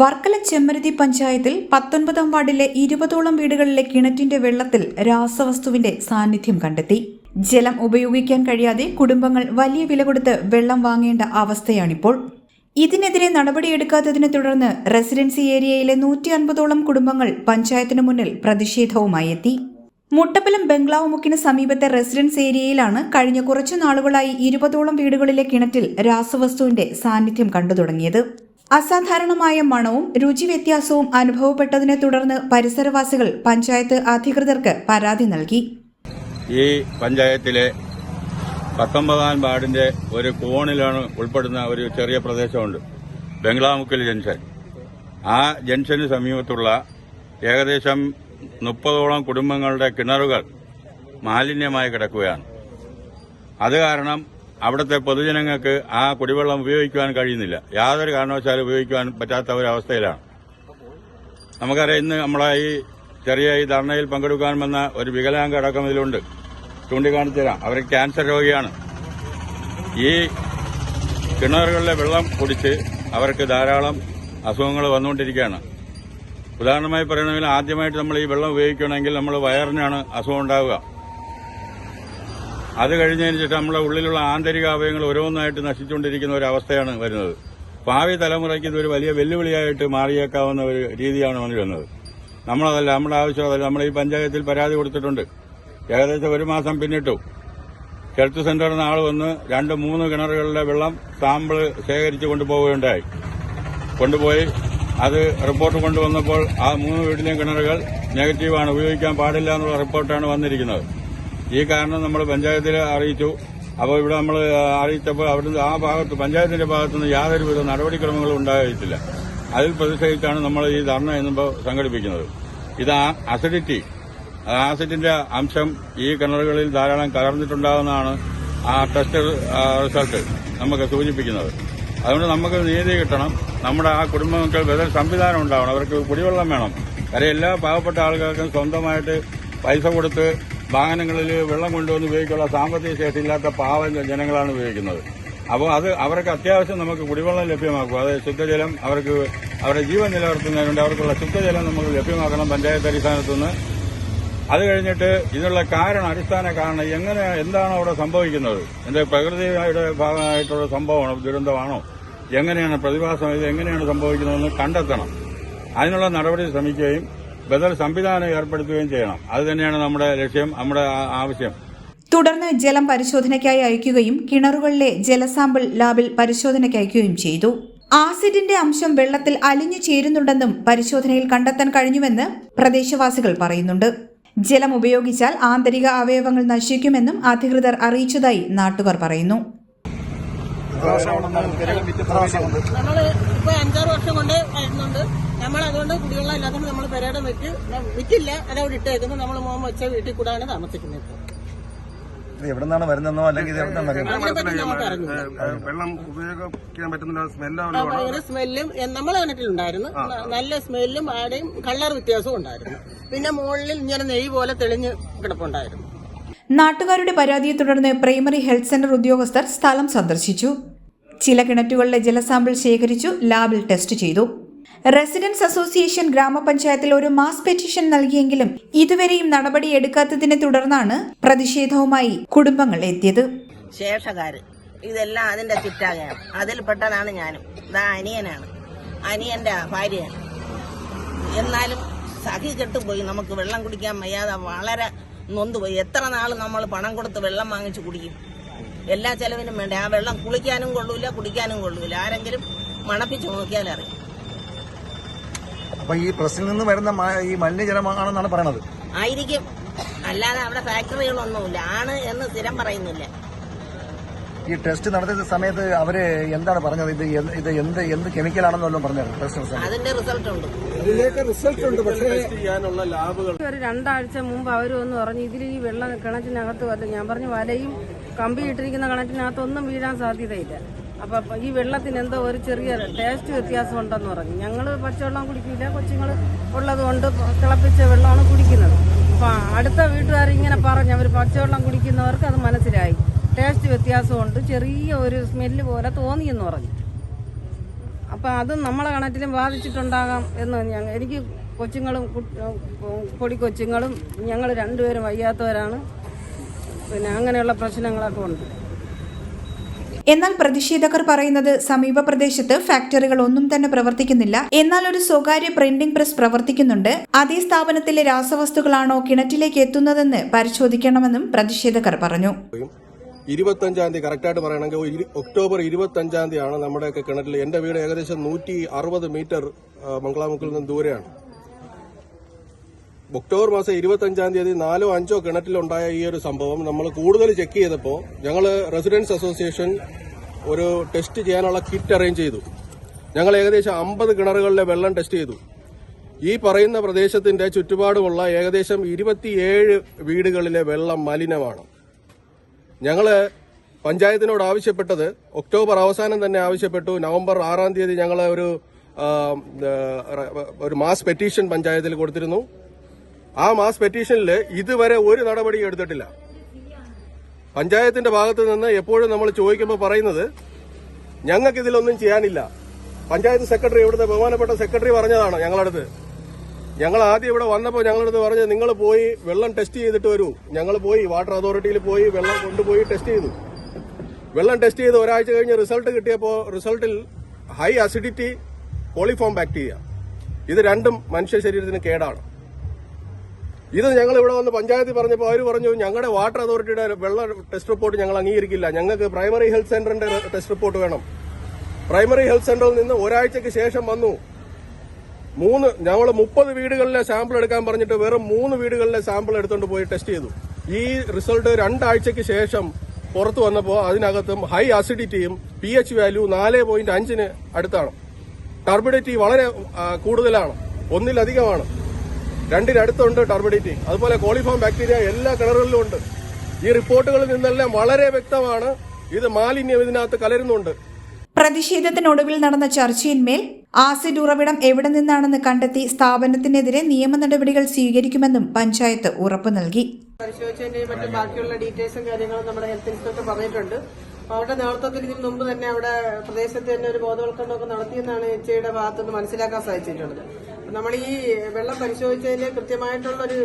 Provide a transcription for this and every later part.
വർക്കല ചെമ്മരുതി പഞ്ചായത്തിൽ പത്തൊൻപതാം വാർഡിലെ ഇരുപതോളം വീടുകളിലെ കിണറ്റിന്റെ വെള്ളത്തിൽ രാസവസ്തുവിന്റെ സാന്നിധ്യം കണ്ടെത്തി. ജലം ഉപയോഗിക്കാൻ കഴിയാതെ കുടുംബങ്ങൾ വലിയ വില കൊടുത്ത് വെള്ളം വാങ്ങേണ്ട അവസ്ഥയാണിപ്പോൾ. ഇതിനെതിരെ നടപടിയെടുക്കാത്തതിനെ തുടർന്ന് റെസിഡൻസി ഏരിയയിലെ നൂറ്റി അൻപതോളം കുടുംബങ്ങൾ പഞ്ചായത്തിനു മുന്നിൽ പ്രതിഷേധവുമായി എത്തി. മുട്ടപ്പലം ബംഗ്ലാവ് മുക്കിന് സമീപത്തെ റെസിഡൻസ് ഏരിയയിലാണ് കഴിഞ്ഞ കുറച്ചു നാളുകളായി ഇരുപതോളം വീടുകളിലെ കിണറ്റിൽ രാസവസ്തുവിന്റെ സാന്നിധ്യം കണ്ടു തുടങ്ങിയത് അസാധാരണമായ മണവും രുചി വ്യത്യാസവും അനുഭവപ്പെട്ടതിനെ തുടർന്ന് പരിസരവാസികൾ പഞ്ചായത്ത് അധികൃതർക്ക് പരാതി നൽകി. ഈ പഞ്ചായത്തിലെ പത്തൊമ്പതാം വാർഡിന്റെ ഒരു കോണിലാണ് ഉൾപ്പെടുന്ന ഒരു ചെറിയ പ്രദേശമുണ്ട്. ബംഗ്ലാമുക്കൽ ജംഗ്ഷൻ. ആ ജംഗ്ഷന് സമീപത്തുള്ള ഏകദേശം മുപ്പതോളം കുടുംബങ്ങളുടെ കിണറുകൾ മാലിന്യമായി കിടക്കുകയാണ്. അത് കാരണം അവിടുത്തെ പൊതുജനങ്ങൾക്ക് ആ കുടിവെള്ളം ഉപയോഗിക്കുവാൻ കഴിയുന്നില്ല. യാതൊരു കാരണവശാലും ഉപയോഗിക്കുവാൻ പറ്റാത്ത ഒരവസ്ഥയിലാണ് നമുക്കറിയാം ഇന്ന് നമ്മളെ ഈ ചെറിയ ഈ ധർണയിൽ പങ്കെടുക്കാൻ വന്ന ഒരു വികലാംഗ അടക്കം ഇതിലുണ്ട്. ചൂണ്ടിക്കാണിച്ചു അവർ ക്യാൻസർ രോഗിയാണ്. ഈ കിണറുകളിലെ വെള്ളം കുടിച്ച് അവർക്ക് ധാരാളം അസുഖങ്ങൾ വന്നുകൊണ്ടിരിക്കുകയാണ്. ഉദാഹരണമായി പറയണമെങ്കിൽ ആദ്യമായിട്ട് നമ്മൾ ഈ വെള്ളം ഉപയോഗിക്കണമെങ്കിൽ നമ്മൾ വയറിനാണ് അസുഖം ഉണ്ടാവുക. അത് കഴിഞ്ഞതിന് ശേഷം നമ്മുടെ ഉള്ളിലുള്ള ആന്തരിക അവയവങ്ങൾ ഓരോന്നായിട്ട് നശിച്ചുകൊണ്ടിരിക്കുന്ന ഒരു അവസ്ഥയാണ് വരുന്നത്. ഭാവി തലമുറയ്ക്ക് ഇതൊരു വലിയ വെല്ലുവിളിയായിട്ട് മാറിയേക്കാവുന്ന ഒരു രീതിയാണ് വന്നു വരുന്നത്. നമ്മളതല്ല നമ്മുടെ ആവശ്യം അതല്ല. നമ്മൾ ഈ പഞ്ചായത്തിൽ പരാതി കൊടുത്തിട്ടുണ്ട്. ഏകദേശം ഒരു മാസം പിന്നിട്ടു. ഹെൽത്ത് സെന്ററിൽ നിന്ന് ആൾ വന്ന് രണ്ട് മൂന്ന് കിണറുകളിലെ വെള്ളം സാമ്പിൾ ശേഖരിച്ച് കൊണ്ടുപോവുകയുണ്ടായി. കൊണ്ടുപോയി അത് റിപ്പോർട്ട് കൊണ്ടുവന്നപ്പോൾ ആ മൂന്ന് വീട്ടിലെയും കിണറുകൾ നെഗറ്റീവാണ്. ഉപയോഗിക്കാൻ പാടില്ല എന്നുള്ള റിപ്പോർട്ടാണ് വന്നിരിക്കുന്നത്. ഈ കാരണം നമ്മൾ പഞ്ചായത്തിൽ അറിയിച്ചു. അപ്പോൾ ഇവിടെ നമ്മൾ അറിയിച്ചപ്പോൾ അവിടുന്ന് ആ ഭാഗത്ത് പഞ്ചായത്തിന്റെ ഭാഗത്തുനിന്ന് യാതൊരുവിധ നടപടിക്രമങ്ങളും ഉണ്ടായിട്ടില്ല. അതിൽ പ്രതിഷേധിച്ചാണ് നമ്മൾ ഈ ധർണ എന്നിപ്പോൾ സംഘടിപ്പിക്കുന്നത്. ഇത് അസിഡിറ്റി ആസിഡിന്റെ അംശം ഈ കിണറുകളിൽ ധാരാളം കലർന്നിട്ടുണ്ടാകുന്നതാണ് ആ ടെസ്റ്റ് റിസൾട്ട് നമുക്ക് സൂചിപ്പിക്കുന്നത്. അതുകൊണ്ട് നമുക്ക് നീതി കിട്ടണം. നമ്മുടെ ആ കുടുംബങ്ങൾക്ക് ബദൽ സംവിധാനം ഉണ്ടാവണം. അവർക്ക് കുടിവെള്ളം വേണം. കാര്യം എല്ലാ പാവപ്പെട്ട ആളുകൾക്കും സ്വന്തമായിട്ട് പൈസ കൊടുത്ത് വാഹനങ്ങളിൽ വെള്ളം കൊണ്ടുവന്ന് ഉപയോഗിക്കാനുള്ള സാമ്പത്തിക ശേഷി ഇല്ലാത്ത പാവ ജനങ്ങളാണ് ഉപയോഗിക്കുന്നത്. അപ്പോൾ അത് അവർക്ക് അത്യാവശ്യം നമുക്ക് കുടിവെള്ളം ലഭ്യമാക്കും. അത് ശുദ്ധജലം അവർക്ക് അവരുടെ ജീവൻ നിലനിർത്തുന്നതിനുണ്ട് അവർക്കുള്ള ശുദ്ധജലം നമുക്ക് ലഭ്യമാക്കണം പഞ്ചായത്ത് അടിസ്ഥാനത്തു നിന്ന്. അത് കഴിഞ്ഞിട്ട് ഇതിനുള്ള കാരണം അടിസ്ഥാന കാരണം എങ്ങനെ എന്താണ് അവിടെ സംഭവിക്കുന്നത്? എന്റെ പ്രകൃതിയുടെ ഭാഗമായിട്ടുള്ള സംഭവമാണോ ദുരന്തമാണോ? എങ്ങനെയാണ് പ്രതിഭാസം ഇത് എങ്ങനെയാണ് സംഭവിക്കുന്നതെന്ന് കണ്ടെത്തണം. അതിനുള്ള നടപടി ശ്രമിക്കുകയും ബദൽ സംവിധാനം ഏർപ്പെടുത്തുകയും ചെയ്യണം. അത് തന്നെയാണ് നമ്മുടെ ലക്ഷ്യം നമ്മുടെ ആവശ്യം. തുടർന്ന് ജലം പരിശോധനയ്ക്കായി അയക്കുകയും കിണറുകളിലെ ജലസാമ്പിൾ ലാബിൽ പരിശോധനയ്ക്ക് അയക്കുകയും ചെയ്തു. ആസിഡിന്റെ അംശം വെള്ളത്തിൽ അലിഞ്ഞു ചേരുന്നുണ്ടെന്നും പരിശോധനയിൽ കണ്ടെത്താൻ കഴിഞ്ഞുവെന്ന് പ്രദേശവാസികൾ പറയുന്നുണ്ട്. ജലം ഉപയോഗിച്ചാൽ ആന്തരിക അവയവങ്ങൾ നശിക്കുമെന്നും അധികൃതർ അറിയിച്ചതായി നാട്ടുകാർ പറയുന്നു. നമ്മൾ ഇപ്പൊ അഞ്ചാറ് വർഷം കൊണ്ട് വരുന്നുണ്ട് നമ്മൾ അതുകൊണ്ട് കുടിവെള്ളം ഇല്ലാത്തതുകൊണ്ട് നമ്മൾ പെരേടം വെച്ച് വിറ്റില്ല അതവിടെ ഇട്ടേക്കുന്നു നമ്മൾ മോൻ വെച്ച വീട്ടിൽ കൂടാണ് താമസിക്കുന്നത് എവിടെ നിന്നാണ് വരുന്നതെന്നോ അല്ലെങ്കിൽ വെള്ളം ഉപയോഗിക്കാൻ പറ്റുന്നില്ല സ്മെല്ല് സ്മെല്ലും നമ്മളെ കണ്ടിട്ടുണ്ടായിരുന്നു. നല്ല സ്മെല്ലും ആടെയും കളർ വ്യത്യാസവും ഉണ്ടായിരുന്നു. പിന്നെ മുകളിൽ ഇങ്ങനെ നെയ് പോലെ തെളിഞ്ഞ് കിടപ്പുണ്ടായിരുന്നു. നാട്ടുകാരുടെ പരാതിയെ തുടർന്ന് പ്രൈമറി ഹെൽത്ത് സെന്റർ ഉദ്യോഗസ്ഥർ സ്ഥലം സന്ദർശിച്ചു. ചില കിണറ്റുകളിലെ ജലസാമ്പിൾ ശേഖരിച്ചു ലാബിൽ ടെസ്റ്റ് ചെയ്തു. റെസിഡൻസ് അസോസിയേഷൻ ഗ്രാമപഞ്ചായത്തിൽ ഒരു മാസ് പെറ്റീഷൻ നൽകിയെങ്കിലും ഇതുവരെയും നടപടി എടുക്കാത്തതിനെ തുടർന്നാണ് പ്രതിഷേധവുമായി കുടുംബങ്ങൾ എത്തിയത്. ശേഷകാര് ഇതെല്ലാം അതിന്റെ ചിറ്റാകയാണ്. അതിൽപ്പെട്ടതാണ് ഞാനും. ഇതാ അനിയനാണ്. അനിയന്റെ ഭാര്യയാണ്. എന്നാലും സഖി കെട്ടുപോയി. നമുക്ക് വെള്ളം കുടിക്കാൻ വയ്യാതെ വളരെ നൊന്തുപോയി എത്ര നാൾ നമ്മൾ പണം കൊടുത്ത് വെള്ളം വാങ്ങിച്ച് കുടിക്കും? എല്ലാ ചെലവിനും വേണ്ട? ആ വെള്ളം കുളിക്കാനും കൊള്ളൂല കുടിക്കാനും കൊള്ളൂല. ആരെങ്കിലും മണപ്പിച്ച് നോക്കിയാൽ അറിയും. അപ്പൊ ഈ പ്രസിൽ നിന്ന് വരുന്ന ഈ മലിനജലമാണെന്നാണ് പറയണത്. ആയിരിക്കും. അല്ലാതെ അവിടെ ഫാക്ടറികളൊന്നുമില്ല ആണ് എന്ന് സ്ഥിരം പറയുന്നില്ല. ഈ ടെസ്റ്റ് നടത്തിയ സമയത്ത് അവർ എന്താണ് പറഞ്ഞത്? ഇത് ഇത് എന്ത് എന്ത് കെമിക്കലാണെന്ന് വല്ലതും പറഞ്ഞത് ടെസ്റ്റ് റിസൾട്ട് അതിന്റെ റിസൾട്ട് ഉണ്ട്. ഒരു രണ്ടാഴ്ച മുമ്പ് അവർ വന്ന് പറഞ്ഞു ഇതിൽ ഈ വെള്ളം കിണറ്റിനകത്ത് വല്ല ഞാൻ പറഞ്ഞു വലയും കമ്പി ഇട്ടിരിക്കുന്ന കിണറ്റിനകത്തൊന്നും വീഴാൻ സാധ്യതയില്ല. അപ്പൊ അപ്പൊ ഈ വെള്ളത്തിന് എന്തോ ഒരു ചെറിയ ടേസ്റ്റ് വ്യത്യാസം ഉണ്ടെന്ന് പറഞ്ഞു. ഞങ്ങൾ പച്ചവെള്ളം കുടിക്കില്ല കൊച്ചുങ്ങൾ ഉള്ളത് കൊണ്ട് തിളപ്പിച്ച വെള്ളമാണ് കുടിക്കുന്നത്. അപ്പൊ അടുത്ത വീട്ടുകാർ ഇങ്ങനെ പറഞ്ഞു അവർ പച്ചവെള്ളം കുടിക്കുന്നവർക്ക് അത് മനസ്സിലായി. ടേസ്റ്റ് വ്യത്യാസമുണ്ട്. ചെറിയ ഒരു സ്മെല്ല് പോലെ തോന്നിയെന്ന് പറഞ്ഞു. അപ്പം അത് നമ്മളെ കണറ്റിലും ബാധിച്ചിട്ടുണ്ടാകാം എന്ന് ഞങ്ങൾ എനിക്ക് കൊച്ചുങ്ങളും പൊടി കൊച്ചുങ്ങളും ഞങ്ങൾ രണ്ടുപേരും വയ്യാത്തവരാണ്. പിന്നെ അങ്ങനെയുള്ള പ്രശ്നങ്ങളൊക്കെ ഉണ്ട്. എന്നാൽ പ്രതിഷേധകർ പറയുന്നത് സമീപ പ്രദേശത്ത് ഫാക്ടറികൾ ഒന്നും തന്നെ പ്രവർത്തിക്കുന്നില്ല. എന്നാൽ ഒരു സ്വകാര്യ പ്രിന്റിംഗ് പ്രസ് പ്രവർത്തിക്കുന്നുണ്ട്. അതേ സ്ഥാപനത്തിലെ രാസവസ്തുക്കളാണോ കിണറ്റിലേക്ക് എത്തുന്നതെന്ന് പരിശോധിക്കണമെന്നും പ്രതിഷേധകർ പറഞ്ഞു. ഇരുപത്തഞ്ചാം തീയതി കറക്റ്റായിട്ട് പറയണമെങ്കിൽ ഒക്ടോബർ ഇരുപത്തഞ്ചാം തീയതിയാണ് നമ്മുടെയൊക്കെ കിണറ്റിൽ. എന്റെ വീട് ഏകദേശം നൂറ്റി അറുപത് മീറ്റർ മംഗളാമുക്കിൽ നിന്ന് ദൂരെയാണ്. ഒക്ടോബർ മാസം ഇരുപത്തഞ്ചാം തീയതി നാലോ അഞ്ചോ കിണറ്റിലുണ്ടായ ഈ ഒരു സംഭവം നമ്മൾ കൂടുതൽ ചെക്ക് ചെയ്തപ്പോൾ ഞങ്ങൾ റെസിഡൻസ് അസോസിയേഷൻ ഒരു ടെസ്റ്റ് ചെയ്യാനുള്ള കിറ്റ് അറേഞ്ച് ചെയ്തു. ഞങ്ങൾ ഏകദേശം അമ്പത് കിണറുകളിലെ വെള്ളം ടെസ്റ്റ് ചെയ്തു. ഈ പറയുന്ന പ്രദേശത്തിന്റെ ചുറ്റുപാടുമുള്ള ഏകദേശം ഇരുപത്തിയേഴ് വീടുകളിലെ വെള്ളം മലിനമാണ്. ഞങ്ങൾ പഞ്ചായത്തിനോട് ആവശ്യപ്പെട്ടത് ഒക്ടോബർ അവസാനം തന്നെ ആവശ്യപ്പെട്ടു. നവംബർ ആറാം തീയതി ഞങ്ങൾ ഒരു ഒരു മാസ് പെറ്റീഷൻ പഞ്ചായത്തിൽ കൊടുത്തിരുന്നു. ആ മാസ് പെറ്റീഷനിൽ ഇതുവരെ ഒരു നടപടി എടുത്തിട്ടില്ല. പഞ്ചായത്തിന്റെ ഭാഗത്ത് നിന്ന് എപ്പോഴും നമ്മൾ ചോദിക്കുമ്പോൾ പറയുന്നത് ഞങ്ങൾക്ക് ഇതിലൊന്നും ചെയ്യാനില്ല. പഞ്ചായത്ത് സെക്രട്ടറി ഇവിടുത്തെ ബഹുമാനപ്പെട്ട സെക്രട്ടറി പറഞ്ഞതാണ് ഞങ്ങളടുത്ത്. ഞങ്ങൾ ആദ്യം ഇവിടെ വന്നപ്പോൾ ഞങ്ങളടുത്ത് പറഞ്ഞ് നിങ്ങൾ പോയി വെള്ളം ടെസ്റ്റ് ചെയ്തിട്ട് വരൂ. ഞങ്ങൾ പോയി വാട്ടർ അതോറിറ്റിയിൽ പോയി വെള്ളം കൊണ്ടുപോയി ടെസ്റ്റ് ചെയ്തു. വെള്ളം ടെസ്റ്റ് ചെയ്ത് ഒരാഴ്ച കഴിഞ്ഞ് റിസൾട്ട് കിട്ടിയപ്പോൾ റിസൾട്ടിൽ ഹൈ അസിഡിറ്റി കോളിഫോം ബാക്ടീരിയ ഇത് രണ്ടും മനുഷ്യ ശരീരത്തിന് കേടാണ്. ഇത് ഞങ്ങൾ ഇവിടെ വന്ന് പഞ്ചായത്തിൽ പറഞ്ഞപ്പോൾ അവർ പറഞ്ഞു ഞങ്ങളുടെ വാട്ടർ അതോറിറ്റിയുടെ വെള്ള ടെസ്റ്റ് റിപ്പോർട്ട് ഞങ്ങൾ അംഗീകരിക്കില്ല. ഞങ്ങൾക്ക് പ്രൈമറി ഹെൽത്ത് സെന്ററിന്റെ ടെസ്റ്റ് റിപ്പോർട്ട് വേണം. പ്രൈമറി ഹെൽത്ത് സെന്ററിൽ നിന്ന് ഒരാഴ്ചയ്ക്ക് ശേഷം വന്നു. മൂന്ന് ഞങ്ങൾ മുപ്പത് വീടുകളിലെ സാമ്പിൾ എടുക്കാൻ പറഞ്ഞിട്ട് വെറും മൂന്ന് വീടുകളിലെ സാമ്പിൾ എടുത്തുകൊണ്ട് പോയി ടെസ്റ്റ് ചെയ്തു. ഈ റിസൾട്ട് രണ്ടാഴ്ചയ്ക്ക് ശേഷം പുറത്തു വന്നപ്പോൾ അതിനകത്തും ഹൈ അസിഡിറ്റിയും പി എച്ച് വാല്യൂ നാല് പോയിന്റ് അഞ്ചിന് അടുത്താണ്. ടർബിഡിറ്റി വളരെ കൂടുതലാണ്. ഒന്നിലധികമാണ്. രണ്ടിനടുത്തുണ്ട് ടർബിഡിറ്റി അതുപോലെ കോളിഫോം ബാക്ടീരിയ എല്ലാ കിണറുകളിലും ഉണ്ട്. ഈ റിപ്പോർട്ടുകളിൽ നിന്നെല്ലാം വളരെ വ്യക്തമാണ് ഇത് മാലിന്യം ഇതിനകത്ത് കലരുന്നുണ്ട്. പ്രതിഷേധത്തിനൊടുവിൽ നടന്ന ചർച്ചയിന്മേൽ ആസിഡ് ഉറവിടം എവിടെ നിന്നാണെന്ന് കണ്ടെത്തി സ്ഥാപനത്തിനെതിരെ നിയമ നടപടികൾ സ്വീകരിക്കുമെന്നും പഞ്ചായത്ത് ഉറപ്പു നൽകി. ബാക്കിയുള്ള ഡീറ്റെയിൽസും കാര്യങ്ങളും നമ്മുടെ ഹെൽത്ത് ഇൻസ്പെക്ടർ പറഞ്ഞിട്ടുണ്ട്. അവരുടെ നേതൃത്വത്തിൽ ഇതിനു മുമ്പ് തന്നെ അവിടെ പ്രദേശത്ത് തന്നെ ഒരു ബോധവൽക്കരണമൊക്കെ നടത്തിയെന്നാണ് എച്ചയുടെ ഭാഗത്തുനിന്ന് മനസ്സിലാക്കാൻ സാധിച്ചിട്ടുള്ളത്. നമ്മൾ ഈ വെള്ളം പരിശോധിച്ചതിന് കൃത്യമായിട്ടുള്ളൊരു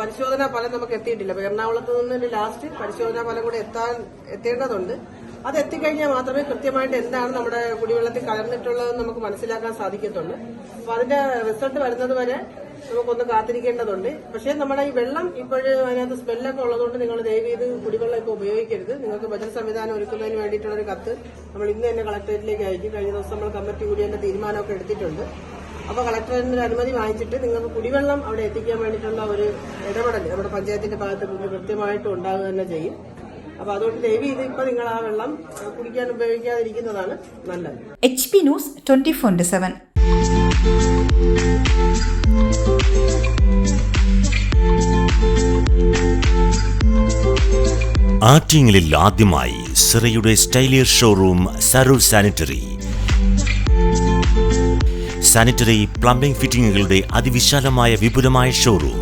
പരിശോധനാ ഫലം നമുക്ക് എത്തിയിട്ടില്ല. എറണാകുളത്ത് നിന്ന് ലാസ്റ്റ് പരിശോധനാ ഫലം കൂടെ എത്താൻ എത്തേണ്ടതുണ്ട്. അത് എത്തിക്കഴിഞ്ഞാൽ മാത്രമേ കൃത്യമായിട്ട് എന്താണ് നമ്മുടെ കുടിവെള്ളത്തിൽ കലർന്നിട്ടുള്ളതെന്ന് നമുക്ക് മനസ്സിലാക്കാൻ സാധിക്കത്തുള്ളൂ. അപ്പൊ അതിന്റെ റിസൾട്ട് വരുന്നത് വരെ നമുക്കൊന്ന് കാത്തിരിക്കേണ്ടതുണ്ട്. പക്ഷേ നമ്മുടെ ഈ വെള്ളം ഇപ്പോഴും അതിനകത്ത് സ്മെല്ലൊക്കെ ഉള്ളതുകൊണ്ട് നിങ്ങൾ ദയവ് ചെയ്ത് കുടിവെള്ളം ഇപ്പോൾ ഉപയോഗിക്കരുത്. നിങ്ങൾക്ക് ബജറ്റ് സംവിധാനം ഒരുക്കുന്നതിന് വേണ്ടിയിട്ടുള്ള ഒരു കത്ത് നമ്മൾ ഇന്ന് തന്നെ കളക്ടറേറ്റിലേക്ക് അയക്കും. കഴിഞ്ഞ ദിവസം നമ്മൾ കമ്മിറ്റി കൂടി അതിന്റെ തീരുമാനമൊക്കെ എടുത്തിട്ടുണ്ട്. അപ്പോൾ കളക്ടറിന്റെ അനുമതി വാങ്ങിച്ചിട്ട് നിങ്ങൾക്ക് കുടിവെള്ളം അവിടെ എത്തിക്കാൻ വേണ്ടിയിട്ടുള്ള ഒരു ഇടപെടൽ നമ്മുടെ പഞ്ചായത്തിന്റെ ഭാഗത്ത് കൃത്യമായിട്ടും ഉണ്ടാകുക തന്നെ ചെയ്യും. അപ്പൊ അതുകൊണ്ട് ദയവ് ചെയ്ത് ഇപ്പൊ നിങ്ങൾ ആ വെള്ളം കുടിക്കാൻ ഉപയോഗിക്കാതിരിക്കുന്നതാണ് നല്ലത്. H P news twenty four seven ആറ്റിങ്ങലിൽ ആദ്യമായി സിറയുടെ സ്റ്റൈലിയർ showroom Saroor sanitary. Sanitary plumbing ഫിറ്റിംഗുകളുടെ അതിവിശാലമായ വിപുലമായ showroom.